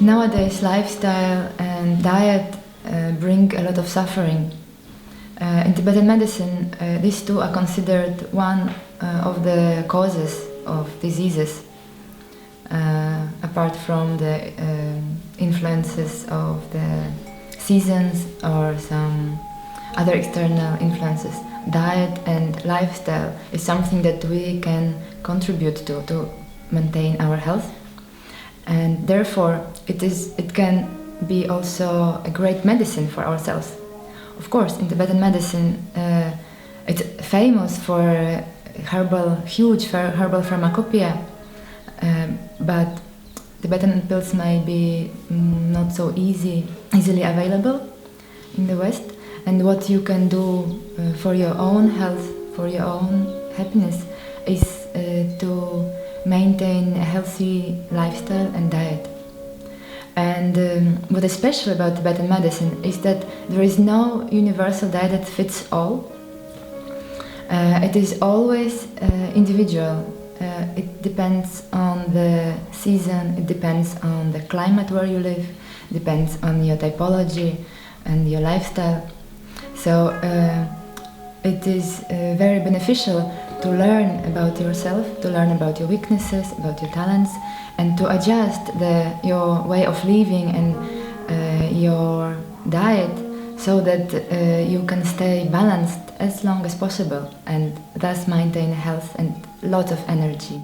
nowadays lifestyle and diet uh, bring a lot of suffering. Uh, in Tibetan medicine, uh, these two are considered one uh, of the causes of diseases, uh, apart from the um, influences of the seasons or some other external influences. Diet and lifestyle is something that we can contribute to to maintain our health, and therefore it is it can be also a great medicine for ourselves. Of course, in Tibetan medicine, uh, it's famous for herbal, huge herbal pharmacopoeia, um, but Tibetan pills may be mm, not so easy, easily available in the West. And what you can do uh, for your own health, for your own happiness, is uh, to maintain a healthy lifestyle and diet. And um, what is special about Tibetan medicine is that there is no universal diet that fits all. Uh, it is always uh, individual. Uh, it depends on the season, it depends on the climate where you live, depends on your typology and your lifestyle. So uh, it is uh, very beneficial to learn about yourself, to learn about your weaknesses, about your talents, and to adjust the, your way of living and uh, your diet so that uh, you can stay balanced as long as possible and thus maintain health and lot of energy.